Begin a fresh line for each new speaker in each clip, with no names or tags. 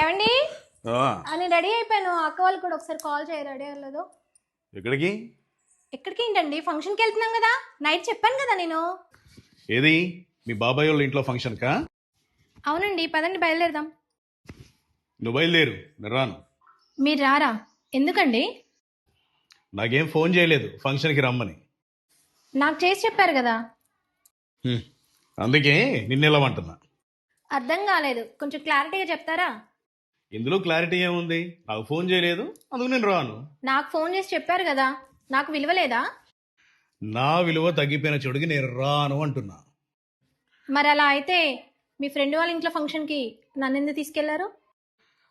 ఏమండి? నేను రెడీ అయిపోయాను. అక్క వాళ్ళు కూడా ఒకసారి కాల్ చేయ రెడీ అవ్వలేదు.
ఎక్కడికి?
ఎక్కడికి ఏంటండి? ఫంక్షన్కి వెళ్తున్నాం కదా. నైట్ చెప్పాను కదా నేను.
ఏది? మీ బాబాయ్ వాళ్ళ ఇంట్లో ఫంక్షన్ కా
అవునండి పదండి బయలుదేరదాం.
నువ్వు బయలుదేరు నేను రాను.
మీరు రారా? ఎందుకండి?
నాకేం ఫోన్ చేయలేదు ఫంక్షన్కి రమ్మని.
నాకు చేసి చెప్పారు కదా.
అందుకే నిన్నెళ్ళమంటున్నా
అర్థం కాలేదు. కొంచెం క్లారిటీగా చెప్తారా?
ఇందులో క్లారిటీ ఏముంది? నాకు ఫోన్ చేయలేదు అందుకు నేను రాను.
నాకు ఫోన్ చేసి చెప్పారు కదా నాకు విలువ లేదా?
నా విలువ తగ్గిపోయిన చెడుకి నేను రాను అంటున్నా.
మరి అలా అయితే మీ ఫ్రెండ్ వాళ్ళ ఇంట్లో ఫంక్షన్కి నన్ను ఎందుకు తీసుకెళ్ళారు?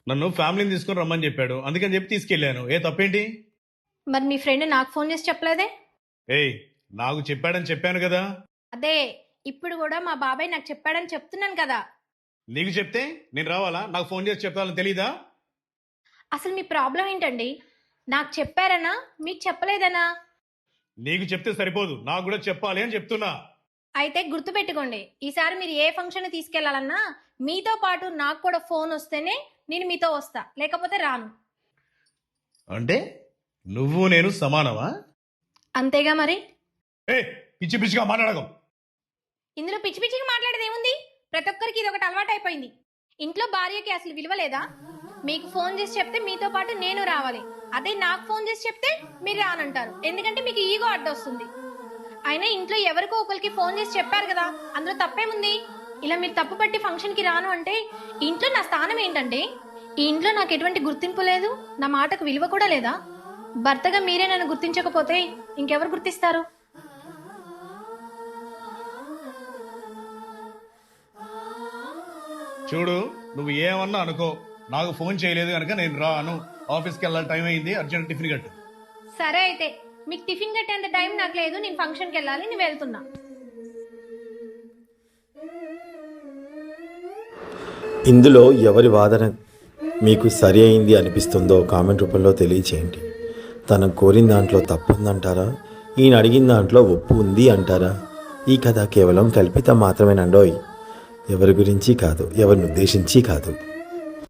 నన్ను ఫ్యామిలీని తీసుకొని రమ్మని చెప్పాడు. అందుకని చెప్పి తీసుకెళ్ళాను. ఏ తప్పేంటి?
మరి మీ ఫ్రెండ్ నాకు ఫోన్ చేసి చెప్పలేదే?
ఏయ్ నాకు చెప్పాడని చెప్పాను కదా.
అదే ఇప్పుడు కూడా మా బాబాయ్ నాకు చెప్పాడని చెప్తున్నాను కదా.
నీకు చెప్తే నేను రావాలా? నాకు ఫోన్ చేసి చెప్పాలని తెలీదా?
అసలు మీ ప్రాబ్లం ఏంటండి? నాకు చెప్పారనా? మీకు చెప్పలేదనా?
నీకు చెప్తే సరిపోదు. నాకు కూడా చెప్పాలి అని చెప్తున్నా.
అయితే గుర్తుపెట్టుకోండి. ఈసారి మీరు ఏ ఫంక్షన్ తీసుకెళ్ళాలన్నా మీతో పాటు నాకు కూడా ఫోన్ వస్తేనే నేను మీతో వస్తా. లేకపోతే రాను.
అంటే నువ్వు నేను సమానమా?
అంతేగా మరి?
ఏ పిచ్చి పిచ్చిగా మాట్లాడకం.
ఇందులో పిచ్చి పిచ్చిగా మాట్లాడేది ఏముంది? ప్రతి ఒక్కరికి ఇది ఒకటి అలవాటు అయిపోయింది. ఇంట్లో భార్యకి అసలు విలువ లేదా మీకు ఫోన్ చేసి చెప్తే మీతో పాటు నేను రావాలి. అదే నాకు ఫోన్ చేసి చెప్తే మీరు రానంటారు. ఎందుకంటే మీకు ఈగో అడ్డొస్తుంది. అయినా ఇంట్లో ఎవరికో ఒకరికి ఫోన్ చేసి చెప్పారు కదా అందులో తప్పేముంది? ఇలా మీరు తప్పు పట్టి ఫంక్షన్కి రాను అంటే ఇంట్లో నా స్థానం ఏంటంటే ఈ ఇంట్లో నాకు ఎటువంటి గుర్తింపు లేదు నా మాటకు విలువ కూడా లేదా? భర్తగా మీరే నన్ను గుర్తించకపోతే ఇంకెవరు గుర్తిస్తారు?
చూడు నువ్వు ఏమన్నా అనుకో. నాకు ఫోన్ చేయలేదు కనుక నేను రాను. ఆఫీస్కి వెళ్ళాలి టైం అయింది. అర్జెంట్ టిఫిన్ కట్టు.
సరే అయితే మీకు టిఫిన్ కట్టేంత టైం నాకు లేదు. నేను ఫంక్షన్కి వెళ్ళాలి నేను వెళ్తున్నా.
ఇందులో ఎవరి వాదన మీకు సరి అయింది అనిపిస్తుందో కామెంట్ రూపంలో తెలియచేయండి. తను కోరిన దాంట్లో తప్పుందంటారా? ఈయన అడిగిన దాంట్లో ఒప్పు ఉంది అంటారా? ఈ కథ కేవలం కల్పితం మాత్రమేనండోయ్. ఎవరి గురించి కాదు ఎవరిని ఉద్దేశించి కాదు.